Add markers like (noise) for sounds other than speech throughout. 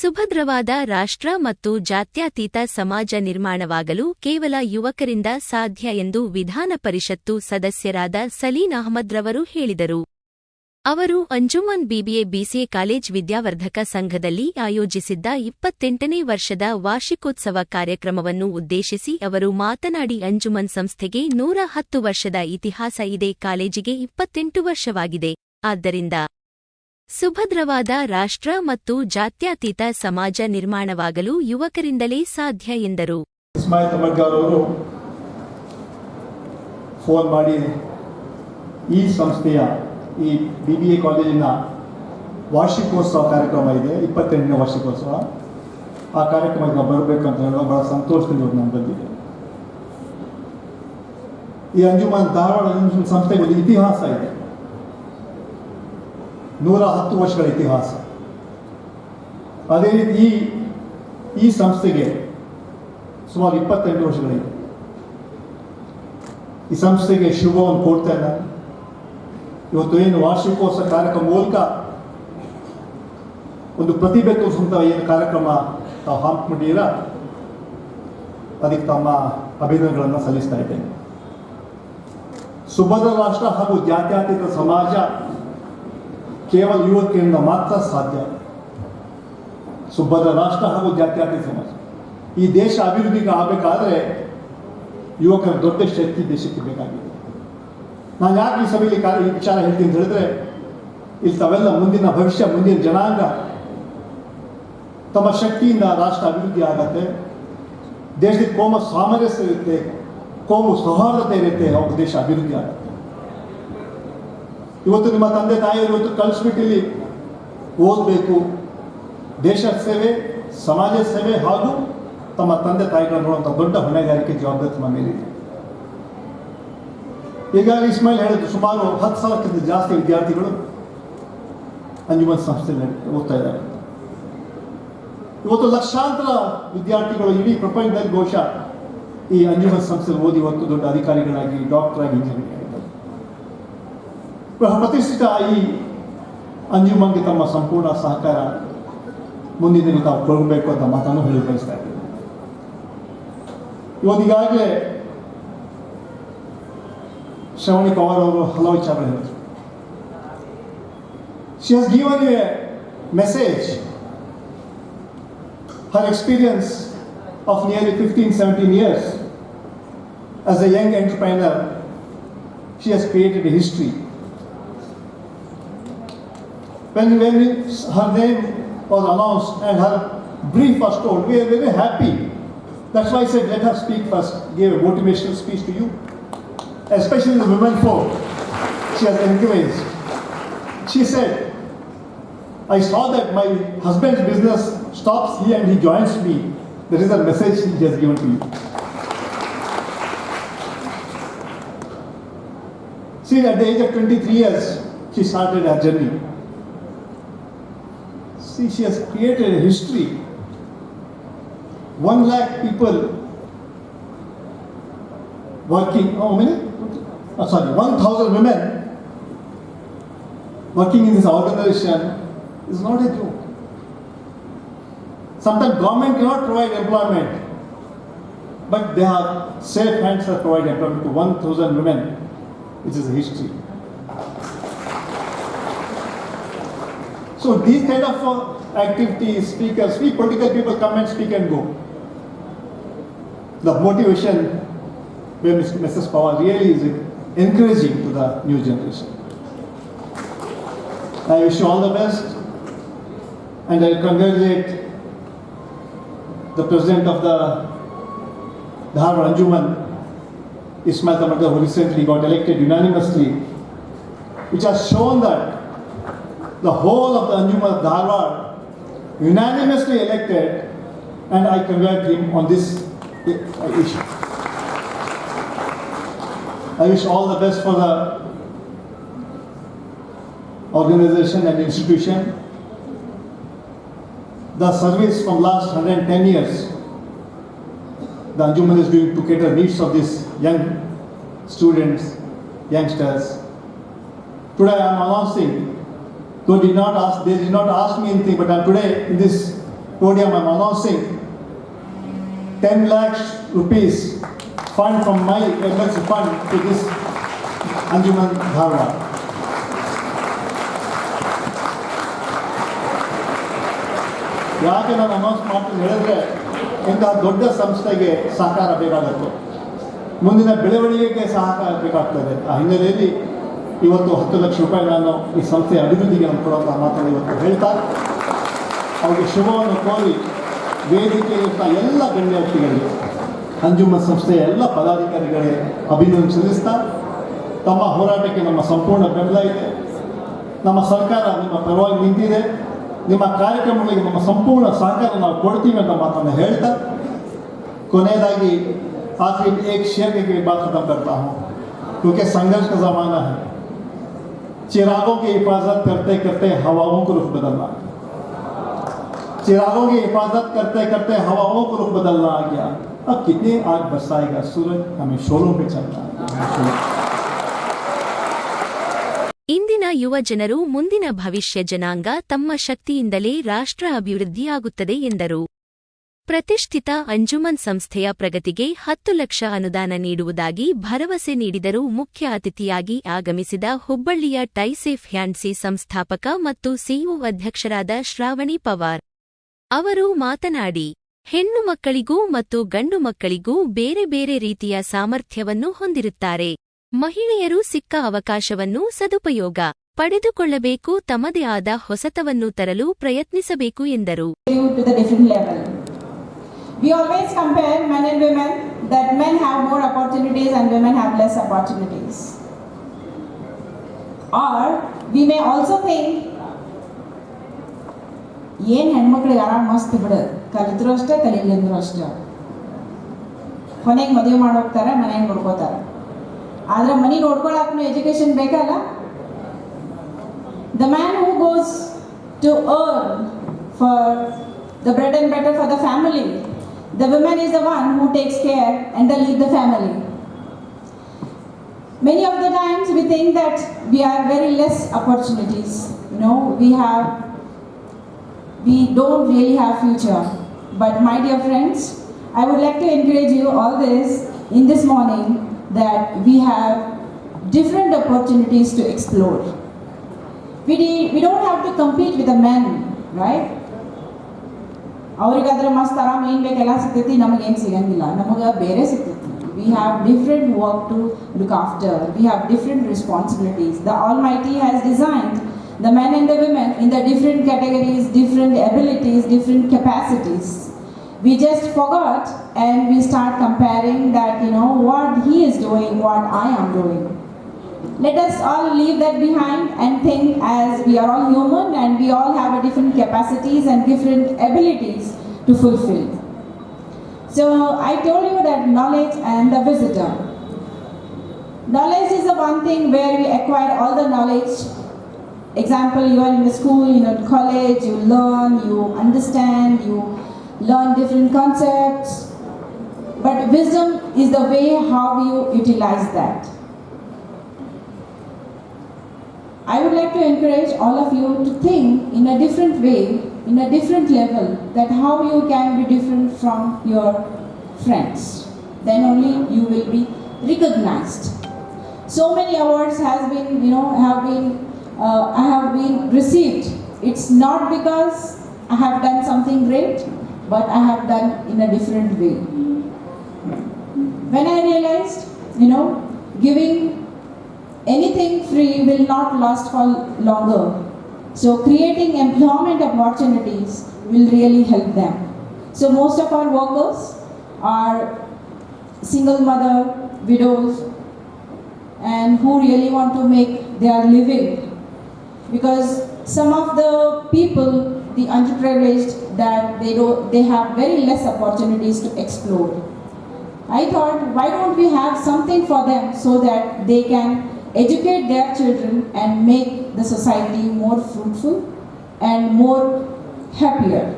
ಸುಭದ್ರವಾದ ರಾಷ್ಟ್ರ ಮತ್ತು ಜಾತ್ಯಾತೀತ ಸಮಾಜ ನಿರ್ಮಾಣವಾಗಲು ಕೇವಲ ಯುವಕರಿಂದ ಸಾಧ್ಯ ಎಂದು ವಿಧಾನ ಪರಿಷತ್ತು ಸದಸ್ಯರಾದ ಸಲೀನ್ ಅಹಮದ್ರವರು ಹೇಳಿದರು. ಅವರು ಅಂಜುಮನ್ ಬಿಬಿಎ ಬಿಸಿಎ ಕಾಲೇಜ್ ವಿದ್ಯಾವರ್ಧಕ ಸಂಘದಲ್ಲಿ ಆಯೋಜಿಸಿದ್ದ ಇಪ್ಪತ್ತೆಂಟನೇ ವರ್ಷದ ವಾರ್ಷಿಕೋತ್ಸವ ಕಾರ್ಯಕ್ರಮವನ್ನು ಉದ್ದೇಶಿಸಿ ಅವರು ಮಾತನಾಡಿ, ಅಂಜುಮನ್ ಸಂಸ್ಥೆಗೆ ನೂರ ಹತ್ತು ವರ್ಷದ ಇತಿಹಾಸ ಇದೆ, ಕಾಲೇಜಿಗೆ ಇಪ್ಪತ್ತೆಂಟು ವರ್ಷವಾಗಿದೆ. ಆದ್ದರಿಂದ ಸುಭದ್ರವಾದ ರಾಷ್ಟ್ರ ಮತ್ತು ಜಾತ್ಯತೀತ ಸಮಾಜ ನಿರ್ಮಾಣವಾಗಲು ಯುವಕರಿಂದಲೇ ಸಾಧ್ಯ ಎಂದರು. ಫೋನ್ ಮಾಡಿ ಈ ಸಂಸ್ಥೆಯ ಈ ಬಿ ಬಿ ಎ ಕಾಲೇಜಿನ ವಾರ್ಷಿಕೋತ್ಸವ ಕಾರ್ಯಕ್ರಮ ಇದೆ, ಇಪ್ಪತ್ತೆಂಟನೇ ವಾರ್ಷಿಕೋತ್ಸವ. ಆ ಕಾರ್ಯಕ್ರಮಕ್ಕೆ ನಾವು ಬರಬೇಕು ಅಂತ ಹೇಳುವ ಬಹಳ ಸಂತೋಷದಿಂದ ನಾನು ಬಂದಿದೆ ಈ ಅಂಜುಮನ್ ಧಾರವಾಡ ಸಂಸ್ಥೆಗೆ ಒಂದು ಇತಿಹಾಸ ಇದೆ. ನೂರ ಹತ್ತು ವರ್ಷಗಳ ಇತಿಹಾಸ. ಅದೇ ರೀತಿ ಈ ಈ ಸಂಸ್ಥೆಗೆ ಸುಮಾರು ಇಪ್ಪತ್ತೆಂಟು ವರ್ಷಗಳಿದೆ. ಈ ಸಂಸ್ಥೆಗೆ ಶುಭವನ್ನು ಕೊಡ್ತಾ ಇವತ್ತು ಏನು ವಾರ್ಷಿಕೋತ್ಸವ ಕಾರ್ಯಕ್ರಮ ಮೂಲಕ ಒಂದು ಪ್ರತಿಭೆ ತೋರಿಸುವಂಥ ಏನು ಕಾರ್ಯಕ್ರಮ ತಾವು ಹಾಕಿಕೊಂಡಿದ್ದೀರ? ಅದಕ್ಕೆ ತಮ್ಮ ಅಭಿನಂದನೆಗಳನ್ನು ಸಲ್ಲಿಸ್ತಾ ಇದ್ದೇನೆ. ಸುಭದ್ರ ರಾಷ್ಟ್ರ ಹಾಗೂ ಜಾತ್ಯತೀತ ಸಮಾಜ ಕೇವಲ ಯುವಕರಿಂದ ಮಾತ್ರ ಸಾಧ್ಯ. ಸುಭದ್ರ ರಾಷ್ಟ್ರ ಹಾಗೂ ಜಾತ್ಯತೀತ ಸಮಾಜ. ಈ ದೇಶ ಅಭಿವೃದ್ಧಿಗೆ ಆಗಬೇಕಾದ್ರೆ ಯುವಕರ ದೊಡ್ಡ ಶಕ್ತಿ ದೇಶಕ್ಕೆ ಬೇಕಾಗಿದೆ. ನಾನು ಯಾಕೆ ಈ ಸಭೆಯಲ್ಲಿ ಕಾರ್ಯ ಈ ವಿಚಾರ ಹೇಳ್ತೀನಿ ಹೇಳಿದ್ರೆ, ಇಲ್ಲಿ ತಾವೆಲ್ಲ ಮುಂದಿನ ಭವಿಷ್ಯ, ಮುಂದಿನ ಜನಾಂಗ ತಮ್ಮ ಶಕ್ತಿಯಿಂದ ರಾಷ್ಟ್ರ ಅಭಿವೃದ್ಧಿ ಆಗತ್ತೆ. ದೇಶದ ಕೋಮ ಸಾಮರಸ್ಯ ಇರುತ್ತೆ, ಕೋಮು ಸೌಹಾರ್ದತೆ ಇರುತ್ತೆ, ಅವ್ರ ದೇಶ ಅಭಿವೃದ್ಧಿ ಆಗುತ್ತೆ. ಇವತ್ತು ನಿಮ್ಮ ತಂದೆ ತಾಯಿಯರು ಇವತ್ತು ಕಳಿಸ್ಬಿಟ್ಟಿಲ್ಲಿ ಓದಬೇಕು. ದೇಶ ಸೇವೆ, ಸಮಾಜ ಸೇವೆ ಹಾಗೂ ತಮ್ಮ ತಂದೆ ತಾಯಿಗಳನ್ನು ನೋಡುವಂಥ ದೊಡ್ಡ ಹೊಣೆಗಾರಿಕೆ ಜವಾಬ್ದಾರಿ ತಮ್ಮ ಮೇಲಿದೆ. ಈಗಾಗಲೇ ಇಸ್ಮಾಯಿಲ್ ಹೇಳಿದ್ರು, ಸುಮಾರು ಹತ್ತು ಸಾವಿರಕ್ಕಿಂತ ಜಾಸ್ತಿ ವಿದ್ಯಾರ್ಥಿಗಳು ಅಂಜುಮನ್ ಸಂಸ್ಥೆಯಲ್ಲಿ ಓದ್ತಾ ಇದ್ದಾರೆ. ಇವತ್ತು ಲಕ್ಷಾಂತರ ವಿದ್ಯಾರ್ಥಿಗಳು ಇಡೀ ಪ್ರಪಂಚದಲ್ಲಿ ಬಹುಶಃ ಈ ಅಂಜುಮನ್ ಸಂಸ್ಥೆಯಲ್ಲಿ ಓದಿ ಇವತ್ತು ದೊಡ್ಡ ಅಧಿಕಾರಿಗಳಾಗಿ ಡಾಕ್ಟರ್ ಆಗಿ ಇಂಜಿನಿಯರಿಂಗ್ ಆಗಿದ್ದಾರೆ ಬಹಳ ಪ್ರತಿಷ್ಠಿತ ಈ ಅಂಜುಮನ್ಗೆ ತಮ್ಮ ಸಂಪೂರ್ಣ ಸಹಕಾರ ಮುಂದಿನ ದಿನ ತಾವು ಕೊಡಬೇಕು ಅಂತ ಮಾತನ್ನು ಹೇಳಿ ಬಯಸ್ತಾ ಇದ್ದೇನೆ ಇವತ್ತು ಈಗಾಗಲೇ ಶ್ರವಣಿ ಪವಾರ್ ಅವರು ಹಲವು ವಿಚಾರ ಹೇಳಿದರು she has given you a message her experience of nearly 15 17 years as a young entrepreneur she has created a history when, when we, her name was announced and her brief was told we are very happy that's why i said let her speak first give a motivational speech to you especially the women folk she has encouraged she said I saw that my husband's business stops here and he joins me. There is a message he has given to you. See, at the age of 23 years, she started her journey. See, she has created a history. One lakh people working, how many? Oh, sorry, 1,000 women working in this organization is not a joke. Sometimes government cannot provide employment, but they have safe hands that provide employment to 1,000 women, which is a history. So these kind of uh, activities, speakers, we political people come and speak and go. The motivation where Mrs. Pawar really is encouraging to the new generation. I wish you all the best and I congratulate the president of the Dharwad Anjuman, Ismail Tamadar, who recently got elected unanimously, which has shown that the whole of the Anjuman Dharwad unanimously elected, and I congratulate him on this issue. I wish all the best for the organization and institution. The service from last 110 years, the Anjuman is doing to cater needs of these young students, youngsters. Today I am announcing, though did not ask, they did not ask me anything, but I am today in this podium, I'm announcing 10 lakhs rupees fund from my emergency fund to this Anjuman Dharwad. ಯಾಕೆ ನಾನು announce ಮಾಡ್ತೀನಿ ಹೇಳಿದ್ರೆ ಇಂತಹ ದೊಡ್ಡ ಸಂಸ್ಥೆಗೆ ಸಹಕಾರ ಬೇಕಾಗುತ್ತೆ ಮುಂದಿನ ಬೆಳವಣಿಗೆಗೆ ಸಹಕಾರ ಬೇಕಾಗ್ತದೆ ಆ ಹಿನ್ನೆಲೆಯಲ್ಲಿ ಇವತ್ತು ಹತ್ತು ಲಕ್ಷ ರೂಪಾಯಿ ನಾನು ಈ ಸಂಸ್ಥೆಯ ಅಭಿವೃದ್ಧಿಗೆ ನಾನು ಕೊಡುವಂಥ ಮಾತನ್ನು ಇವತ್ತು ಹೇಳ್ತಾ ಅವರಿಗೆ ಶುಭವನ್ನು ಕೋರಿ ವೇದಿಕೆಯಂಥ ಎಲ್ಲ ಗಣ್ಯ ವ್ಯಕ್ತಿಗಳಿಗೆ ಅಂಜುಮನ್ ಸಂಸ್ಥೆಯ ಎಲ್ಲ ಪದಾಧಿಕಾರಿಗಳಿಗೆ ಅಭಿನಂದನೆ ಸಲ್ಲಿಸ್ತಾ ತಮ್ಮ ಹೋರಾಟಕ್ಕೆ ನಮ್ಮ ಸಂಪೂರ್ಣ ಬೆಂಬಲ ಇದೆ ನಮ್ಮ ಸರ್ಕಾರ ನಿಮ್ಮ ಪರವಾಗಿ ನಿಂತಿದೆ ನಿಮ್ಮ ಕಾರ್ಯಕ್ರಮಗಳಿಗೆ ನಮ್ಮ ಸಂಪೂರ್ಣ ಸಹಕಾರ ನಾವು ಕೊಡ್ತೀವಿ ಅಂತ ಮಾತನ್ನು ಹೇಳ್ತಾ ಕೊನೆಯದಾಗಿ आखिर एक शेर के लिए बात खत्म करता हूँ क्योंकि संघर्ष का ज़माना है चिरागों की हिफाजत करते करते हवाओं को रुख बदलना चिरागों की हिफाजत करते करते हवाओं को रुख बदलना आ गया अब कितनी आग बरसाएगा सूरज हमें शोरों पे चलना है हमें शोरों- ಇಂದಿನ ಯುವ ಜನರು ಮುಂದಿನ ಭವಿಷ್ಯ ಜನಾಂಗ ತಮ್ಮ ಶಕ್ತಿಯಿಂದಲೇ ರಾಷ್ಟ್ರ ಅಭಿವೃದ್ಧಿಯಾಗುತ್ತದೆ ಎಂದರು ಪ್ರತಿಷ್ಠಿತ ಅಂಜುಮನ್ ಸಂಸ್ಥೆಯ ಪ್ರಗತಿಗೆ ಹತ್ತು ಲಕ್ಷ ಅನುದಾನ ನೀಡುವುದಾಗಿ ಭರವಸೆ ನೀಡಿದರು ಮುಖ್ಯ ಅತಿಥಿಯಾಗಿ ಆಗಮಿಸಿದ ಹುಬ್ಬಳ್ಳಿಯ ಟೈಸೇಫ್ ಹ್ಯಾಂಡ್ಸಿ ಸಂಸ್ಥಾಪಕ ಮತ್ತು ಸಿಇಒ ಅಧ್ಯಕ್ಷರಾದ ಶ್ರಾವಣಿ ಪವಾರ್. ಅವರು ಮಾತನಾಡಿ, ಹೆಣ್ಣು ಮಕ್ಕಳಿಗೂ ಮತ್ತು ಗಂಡು ಮಕ್ಕಳಿಗೂ ಬೇರೆ ಬೇರೆ ರೀತಿಯ ಸಾಮರ್ಥ್ಯವನ್ನು ಹೊಂದಿರುತ್ತಾರೆ. ಮಹಿಳೆಯರು ಸಿಕ್ಕ ಅವಕಾಶವನ್ನು ಸದುಪಯೋಗ ಪಡೆದುಕೊಳ್ಳಬೇಕು, ತಮ್ಮದೇ ಆದ ಹೊಸತವನ್ನು ತರಲು ಪ್ರಯತ್ನಿಸಬೇಕು, ಎಂದರು. We always compare men and women that men have more opportunities and women have less opportunities. Or we may also think ಏನು ಹೆಣ್ಮಕ್ಳಿಗೆ ಆರಾಮ್ ಮಸ್ತ್ ಬಿಡು ಕಲಿತರು ಅಷ್ಟೇ ಕಲೀಲಿಂದ್ರು ಅಷ್ಟೇ ಕೊನೆಗೆ ಮದುವೆ ಮಾಡೋಗ್ತಾರೆ ಮನೆಗೆ ನೋಡ್ಕೋತಾರೆ ಆದ್ರೆ ಮನೆ ನೋಡ್ಕೊಳಕ್ಕೂ ಎಜುಕೇಶನ್ ಬೇಕಲ್ಲ The man who goes to earn for the bread and butter for the family, the woman is the one who takes care and they lead the family. Many of the times we think that we are very less opportunities. You know, we have, we don't really have future. But my dear friends, I would like to encourage you all this in this morning that we have different opportunities to explore. We, we don't have to compete with the men, right? ಅವ್ರಿಗಾದ್ರೆ ಮಸ್ತ್ ಆರಾಮ್ ಏನು ಬೇಕೆಲ್ಲ ಸಿಗ್ತೈತಿ ನಮಗೇನು ಸಿಗಂಗಿಲ್ಲ ನಮಗೆ ಬೇರೆ ಸಿಗ್ತೈತಿ we have different work to look after we have different responsibilities the almighty has designed the men and the women in the different categories, different abilities, different capacities. We just forgot and we start comparing that, you know, what he is doing, what I am doing. Let us all leave that behind and think as we are all human and we all have different capacities and different abilities to fulfill. So I told you that knowledge and the visitor. Knowledge is the one thing where we acquire all the knowledge. Example, you are in the school, you know, college, you learn, you understand, you learn different concepts. But wisdom is the way how you utilize that. I would like to encourage all of you to think in a different way, in a different level, that how you can be different from your friends. Then only you will be recognized. So many awards has been, you know, have been, uh, I have been received. It's not because I have done something great, but I have done in a different way. When I realized, you know, giving anything free will not last for longer. So creating employment opportunities will really help them. So most of our workers are single mother, widows, and who really want to make their living. Because some of the people, the underprivileged, that they do they have very less opportunities to explore. I thought, why don't we have something for them so that they can educate their children and make the society more fruitful and more happier.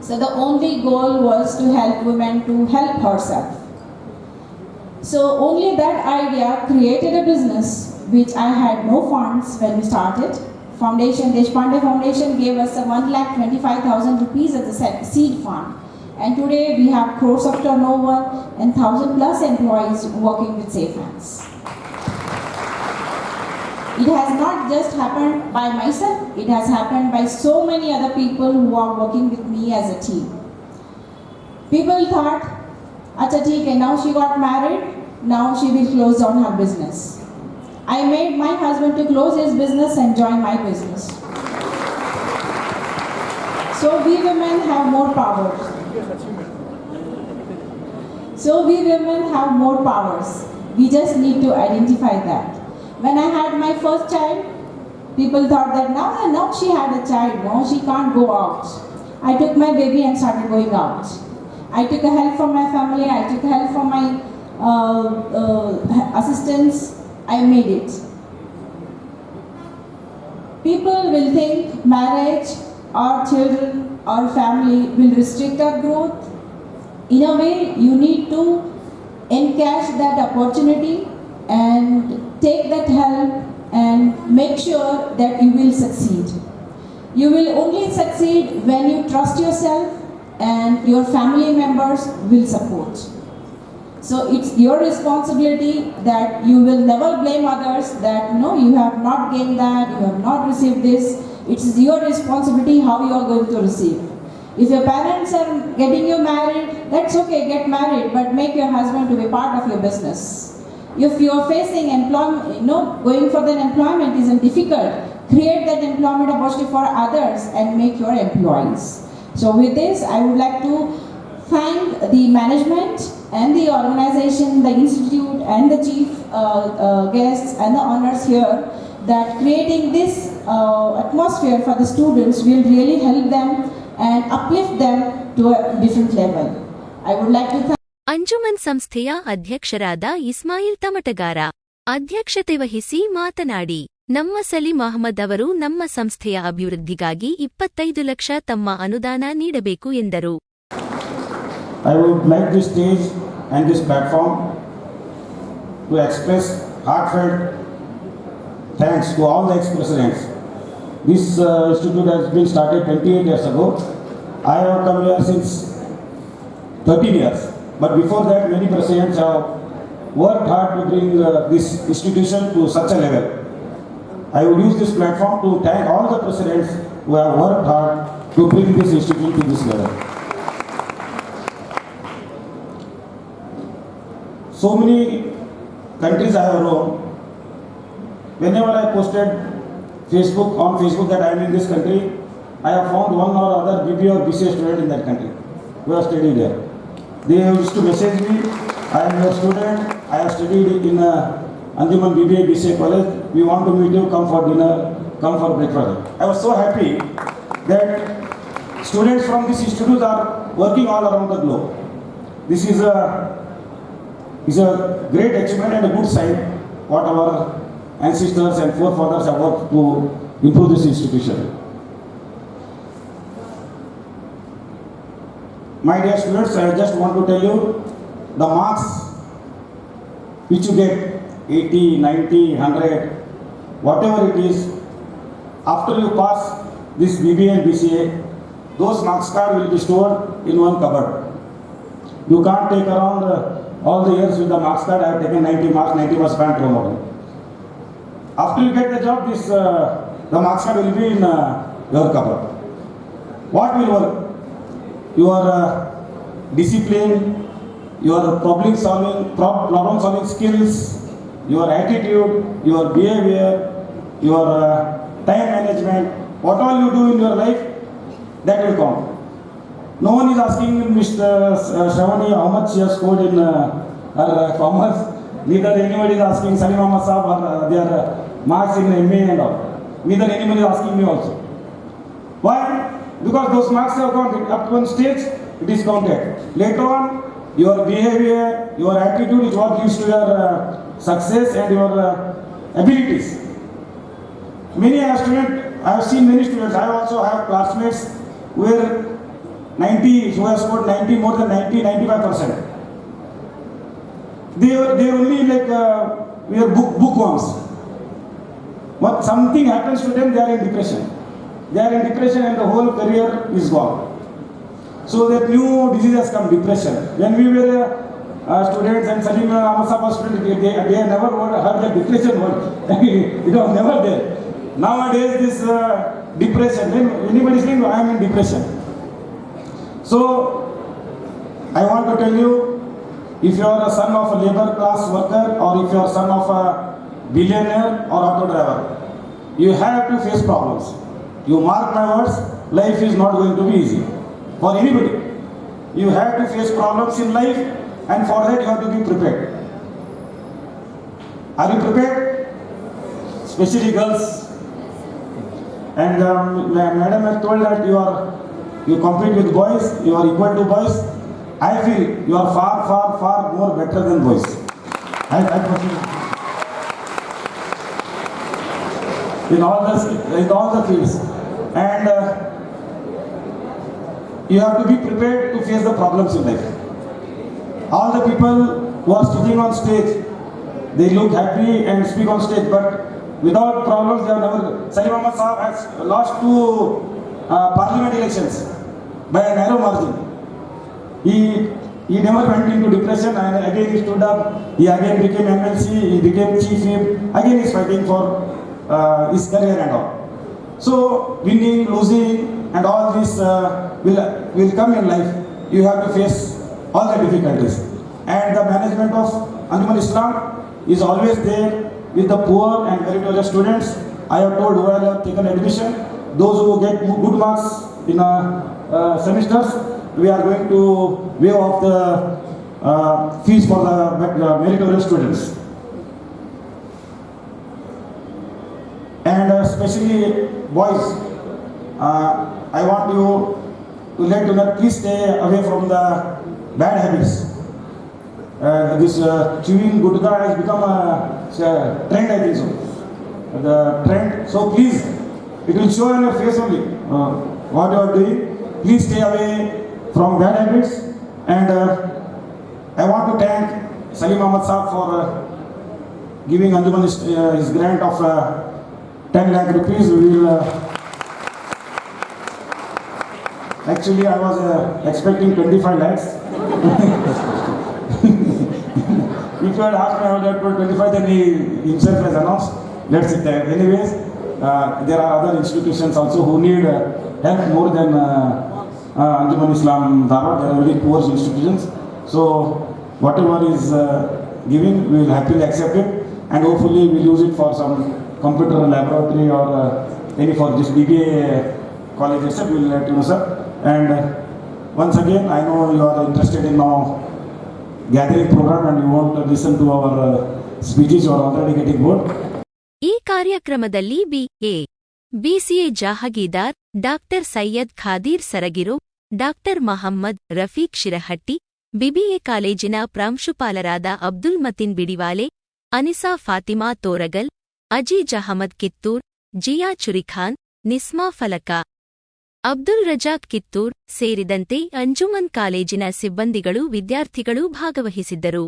So the only goal was to help women to help herself. So only that idea created a business which I had no funds when we started. Foundation, Deshpande Foundation gave us a 1 lakh 25,000 rupees as a seed fund. And today we have crores of turnover and 1000 plus employees working with Safe Hands. It has not just happened by myself, it has happened by so many other people who are working with me as a team. People thought, Acha hai, now she got married, now she will close down her business. I made my husband to close his business and join my business. So we women have more powers. So we women have more powers. We just need to identify that. When I had my first child, people thought that now, now she had a child, no, she can't go out. I took my baby and started going out. I took help from my family, I took help from my uh, uh, assistants, I made it. People will think marriage or children or family will restrict our growth. In a way, you need to encash that opportunity and take that help and make sure that you will succeed. You will only succeed when you trust yourself and your family members will support. So it's your responsibility that you will never blame others that no, you have not gained that, you have not received this. It is your responsibility how you are going to receive. If your parents are getting you married, that's okay, get married, but make your husband to be part of your business. If you are facing employment, you know, going for that employment isn't difficult, create that employment opportunity for others and make your employees. So with this, I would like to thank the management and the organization, the institute and the chief uh, uh, guests and the honors here that creating this uh, atmosphere for the students will really help them and uplift them to a different level. I would like to thank Anjuman ಸಂಸ್ಥೆಯ ಅಧ್ಯಕ್ಷರಾದ ಇಸ್ಮಾಯಿಲ್ ತಮಟಗಾರ. ಅಧ್ಯಕ್ಷತೆ ವಹಿಸಿ ಮಾತನಾಡಿ, ನಮ್ಮ ಸಲೀಂ ಅಹಮದ್ ಅವರು ನಮ್ಮ ಸಂಸ್ಥೆಯ ಅಭಿವೃದ್ಧಿಗಾಗಿ ಇಪ್ಪತ್ತೈದು ಲಕ್ಷ ತಮ್ಮ ಅನುದಾನ ನೀಡಬೇಕು ಎಂದರು. I like stage and to express heart thanks to But before that, many presidents have worked hard to bring uh, this institution to such a level. I would use this platform to thank all the presidents who have worked hard to bring this institute to this level. so many countries I have roamed. Whenever I posted Facebook on Facebook that I am in this country, I have found one or other BB or BCA student in that country who have studied there. They used to message me, I am your student, I have studied in uh, Anjuman BBA BCA college, we want to meet you, come for dinner, come for breakfast. I was so happy that students from this institute are working all around the globe. This is a is a great achievement and a good sign what our ancestors and forefathers have worked to improve this institution. My dear students, I just want to tell you the marks which you get 80, 90, 100, whatever it is, after you pass this BBA and BCA, those marks card will be stored in one cupboard. You can't take around uh, all the years with the marks card. I have taken 90 marks, 90 marks can't. After you get the job, this uh, the marks card will be in uh, your cupboard. What will work? Your uh, discipline, your problem solving, problem solving skills, your attitude, your behavior, your uh, time management, what all you do in your life, that will count. No one is asking Mr. Shravani how much she has scored in uh, her uh, commerce. Neither anybody is asking Salim Ahmad Saab or uh, their uh, marks in MA and all. Neither anybody is asking me also. Why? Because those marks have gone up to one stage, it is counted. Later on, your behavior, your attitude is what gives to your uh, success and your uh, abilities. Many students, I have seen many students, I also have classmates where 90, who have scored 90, more than 90, 95 percent. They were, they only like, uh, we are book, bookworms. But something happens to them, they are in depression. They are in depression and the whole career is gone. So that new diseases come, depression. When we were uh, students and Salim uh, Ahmad Sahab was student, they, they, they never heard the depression word. (laughs) it was never there. Nowadays, this uh, depression, anybody saying, I am in depression. So, I want to tell you, if you are a son of a labor class worker or if you are a son of a billionaire or auto driver, you have to face problems. You mark my words, life is not going to be easy for anybody. You have to face problems in life and for that you have to be prepared. Are you prepared? Especially girls. And um, madam has told that you are you compete with boys, you are equal to boys. I feel you are far, far, far more better than boys. I, I in all the in all the fields, and uh, you have to be prepared to face the problems in life. All the people who are sitting on stage, they look happy and speak on stage, but without problems, they have never. Salim Ahmad Saab has lost two uh, parliament elections by a narrow margin. He he never went into depression and again he stood up. He again became MLC. He became chief whip. Again he's fighting for uh, his career and all. So winning, losing, and all this uh, will will come in life. You have to face all the difficulties. And the management of Anjuman Islam is always there with the poor and meritorious students. I have told who have taken admission, those who get good marks in a uh, semesters, we are going to waive off the uh, fees for the uh, meritorious students. and uh, especially boys, uh, I want you to let you know, please stay away from the bad habits. Uh, this uh, chewing gudka has become a, a trend, I think so. The trend. So please, it will show on your face only uh, what you are doing. Please stay away from bad habits. And uh, I want to thank Salim Ahmad Saab for uh, giving Anjuman his, uh, his grant of uh, 10 lakh rupees. We will. Uh, actually, I was uh, expecting 25 lakhs. (laughs) if you had asked me, I would have told 25, then he himself has announced. Let's it there. Anyways, uh, there are other institutions also who need uh, help more than uh, uh, Anjuman Islam Dharwad. There are very poor institutions. So, whatever is uh, giving, we will happily accept it and hopefully we'll use it for some computer laboratory or uh, any for this BBA college, etc. We will let you know, sir. And uh, once again, I know you are interested in now gathering program and you want to listen to our uh, speeches. You are already getting bored. ಈ ಕಾರ್ಯಕ್ರಮದಲ್ಲಿ BA BCA Jahagirdar doctor Syed Khadeer ಸರಗಿರು doctor Mohammed Rafiq Shirahatti BBA ಕಾಲೇಜಿನ ಪ್ರಾಂಶುಪಾಲರಾದ ಅಬ್ದುಲ್ ಮತಿನ್ ಬಿಡಿವಾಲೆ ಅನಿಸಾ ಫಾತಿಮಾ ತೋರಗಲ್ ಅಜೀಜ್ ಅಹಮದ್ ಕಿತ್ತೂರ್, ಜಿಯಾ ಚುರಿಖಾನ್, ನಿಸ್ಮಾ ಫಲಕ. ಅಬ್ದುಲ್ ರಜಾಕ್ ಕಿತ್ತೂರ್ ಸೇರಿದಂತೆ ಅಂಜುಮನ್ ಕಾಲೇಜಿನ ಸಿಬ್ಬಂದಿಗಳು ವಿದ್ಯಾರ್ಥಿಗಳು ಭಾಗವಹಿಸಿದ್ದರು.